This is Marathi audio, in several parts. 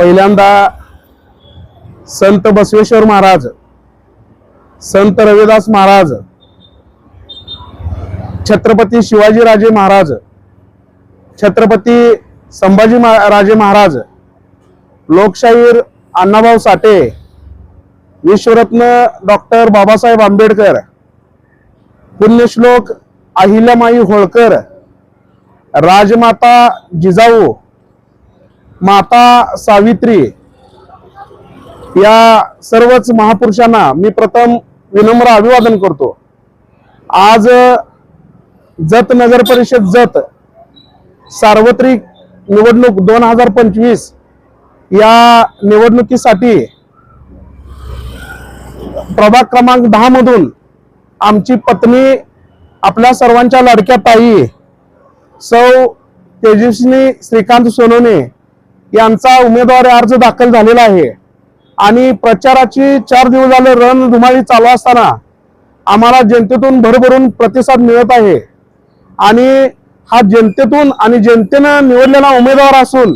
पहिल्यांदा संत बसवेश्वर महाराज संत रविदास महाराज छत्रपती शिवाजीराजे महाराज छत्रपती संभाजी राजे महाराज लोकशाहीर अण्णाभाऊ साठे विश्वरत्न डॉक्टर बाबासाहेब आंबेडकर पुण्यश्लोक अहिल्यामाई होळकर राजमाता जिजाऊ माता सावित्री या सर्वच महापुरुषांना मी प्रथम विनम्र अभिवादन करतो. आज जत नगर परिषद जत सार्वत्रिक निवडणूक दोन हजार पंचवीस या निवडणुकीसाठी प्रभाग क्रमांक दहा मधून आमची पत्नी आपल्या सर्वांच्या लाडक्या ताई सौ तेजस्वी श्रीकांत सोनवणे यांचा उमेदवारी अर्ज दाखल झालेला आहे. आणि प्रचाराची चार दिवस झाले रणधुमाळी चालू असताना आम्हाला जनतेतून भरभरून प्रतिसाद मिळत आहे. आणि हा जनतेतून आणि जनतेनं निवडलेला उमेदवार असून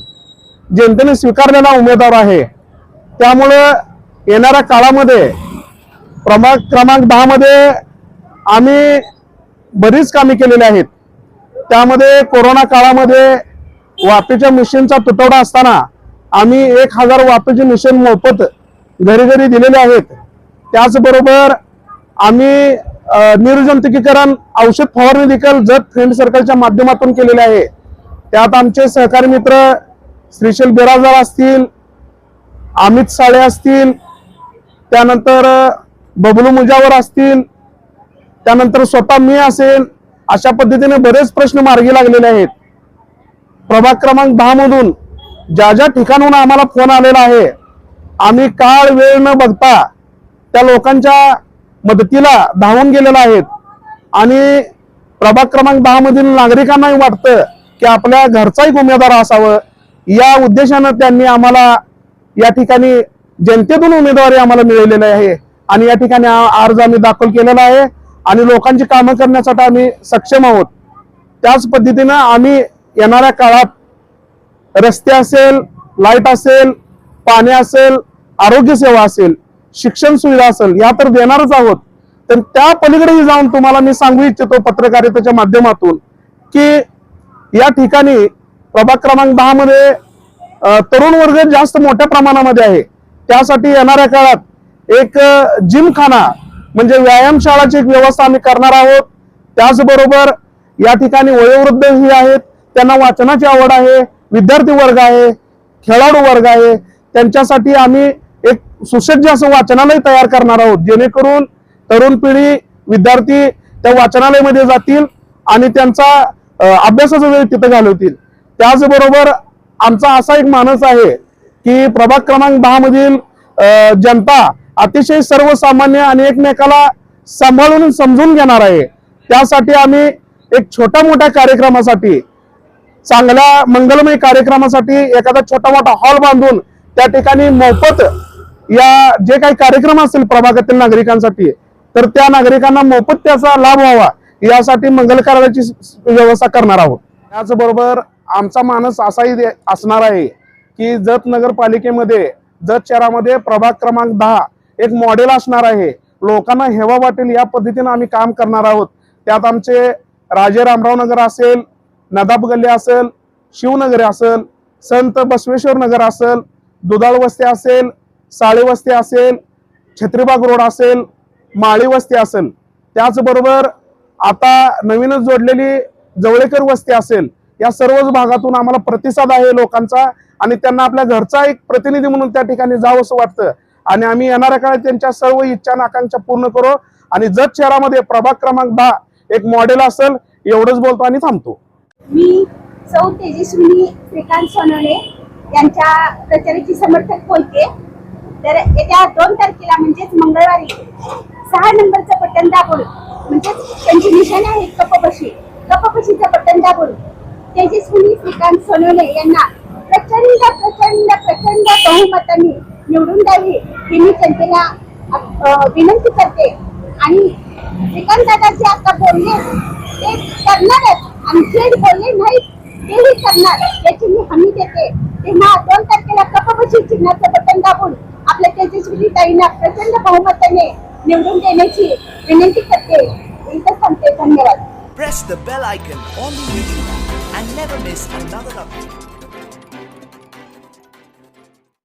जनतेने स्वीकारलेला उमेदवार आहे. त्यामुळं येणाऱ्या काळामध्ये प्रभाग क्रमांक दहामध्ये आम्ही बरीच कामे केलेली आहेत. त्यामध्ये कोरोना काळामध्ये वाफेच्या मशीनचा तुटवडा असताना आम्ही एक हजार वाफेचे मशीन मोफत घरी घरी दिलेले आहेत. त्याचबरोबर आम्ही निर्जंतुकीकरण औषध फवारणी देखील जत फ्रेंड सर्कलच्या माध्यमातून केलेले आहे. त्यात आमचे सहकारी मित्र श्रीशैल बिराजदार असतील अमित साळे असतील त्यानंतर बबलू मुजावर असतील त्यानंतर स्वतः मी असेल अशा पद्धतीने बरेच प्रश्न मार्गी लागलेले आहेत. प्रभाग क्रमांक दहा मधून ज्या ज्या ठिकाणून आम्हाला फोन आलेला आहे आम्ही काळ वेळ न बघता त्या लोकांच्या मदतीला धावून गेलेला आहेत. आणि प्रभाग क्रमांक दहा मधील नागरिकांनाही वाटतं की आपल्या घरचा एक उमेदवार असावं. या उद्देशानं त्यांनी आम्हाला या ठिकाणी जनतेतून उमेदवारी आम्हाला मिळालेली आहे आणि या ठिकाणी अर्ज आम्ही दाखल केलेला आहे आणि लोकांची कामं करण्यासाठी आम्ही सक्षम आहोत. त्याच पद्धतीनं आम्ही येणाऱ्या काळात रस्ते असेल लाइट असेल पाणी असेल आरोग्य सेवा असेल शिक्षण सुविधा असेल या तर देणारच आहोत. तर त्या पलीकडेही जाऊन तुम्हाला मी सांगू इच्छितो पत्रकारितेच्या माध्यमातून की या ठिकाणी प्रभाग क्रमांक दहा मध्ये तरुण वर्ग जास्त मोठ्या प्रमाणामध्ये आहे. त्यासाठी येणाऱ्या काळात एक जिमखाना म्हणजे व्यायामशाळाची एक व्यवस्था आम्ही करणार आहोत. त्याचबरोबर या ठिकाणी वयोवृद्ध ही आहेत. त्यांना वाचनाची आवड आहे विद्यार्थी वर्ग आहे खेळाडू वर्ग आहे. त्यांच्यासाठी आम्ही एक सुसज्ज असं वाचनालय तयार करणार आहोत. जेणेकरून तरुण पिढी विद्यार्थी त्या वाचनालयामध्ये जातील आणि त्यांचा अभ्यासाचा वेळ तिथं घालवतील. त्याचबरोबर आमचा असा एक मानस आहे की प्रभाग क्रमांक दहा मधील जनता अतिशय सर्वसामान्य आणि एकमेकाला सांभाळून समजून घेणार आहे. त्यासाठी आम्ही एक छोट्या मोठ्या कार्यक्रमासाठी चांगल्या मंगलमय कार्यक्रमासाठी एखादा छोटा मोठा हॉल बांधून त्या ठिकाणी मोफत या जे काही कार्यक्रम असतील प्रभागातील नागरिकांसाठी तर त्या नागरिकांना मोफत त्याचा लाभ व्हावा यासाठी मंगल कार्याची व्यवस्था करणार आहोत. त्याचबरोबर आमचा मानस असाही असणार आहे की जत नगरपालिकेमध्ये जत शहरामध्ये प्रभाग क्रमांक दहा एक मॉडेल असणार आहे. लोकांना हेवा वाटेल या पद्धतीने आम्ही काम करणार आहोत. त्यात आमचे राजे रामराव नगर असेल नदाब गल्ली असेल शिवनगरी असेल संत बसवेश्वर नगर असेल दुधाळ वस्ती असेल साळे वस्ती असेल छत्रीबाग रोड असेल माळी वस्ती असेल. त्याचबरोबर आता नवीनच जोडलेली जवळेकर वस्ती असेल या सर्वच भागातून आम्हाला प्रतिसाद आहे लोकांचा आणि त्यांना आपल्या घरचा एक प्रतिनिधी म्हणून त्या ठिकाणी जावं असं वाटतं. आणि आम्ही येणाऱ्या काळात त्यांच्या सर्व इच्छा आणि आकांक्षा पूर्ण करू आणि जत शहरामध्ये प्रभाग क्रमांक दहा एक मॉडेल असेल एवढंच बोलतो आणि थांबतो. मी सौ तेजस्विनी श्रीकांत सोनवणे यांच्या प्रचाराची समर्थक बोलते. तर येत्या दोन तारखेला म्हणजेच मंगळवारी सहा नंबरचं बटन दाबून म्हणजेच त्यांची निशाणी आहे कपपशी कपपशीचं बटन दाबून तेजस्विनी श्रीकांत सोनवणे यांना प्रचंड प्रचंड प्रचंड बहुमतांनी निवडून द्यावी हे मी जनतेला विनंती करते. आणि श्रीकांत दादा जे आता बोलले ते करणारच. आणि बोलले नाही तेही करणार. याची मी हमी देते. तेव्हा दोन तारखेला कपबशी चिन्हाचं बटन दाबून आपल्या तेजस्वी ताईंना प्रचंड बहुमताने निवडून देण्याची विनंती करते. इथं सांगते धन्यवाद. Press the bell icon on the YouTube and never miss another update.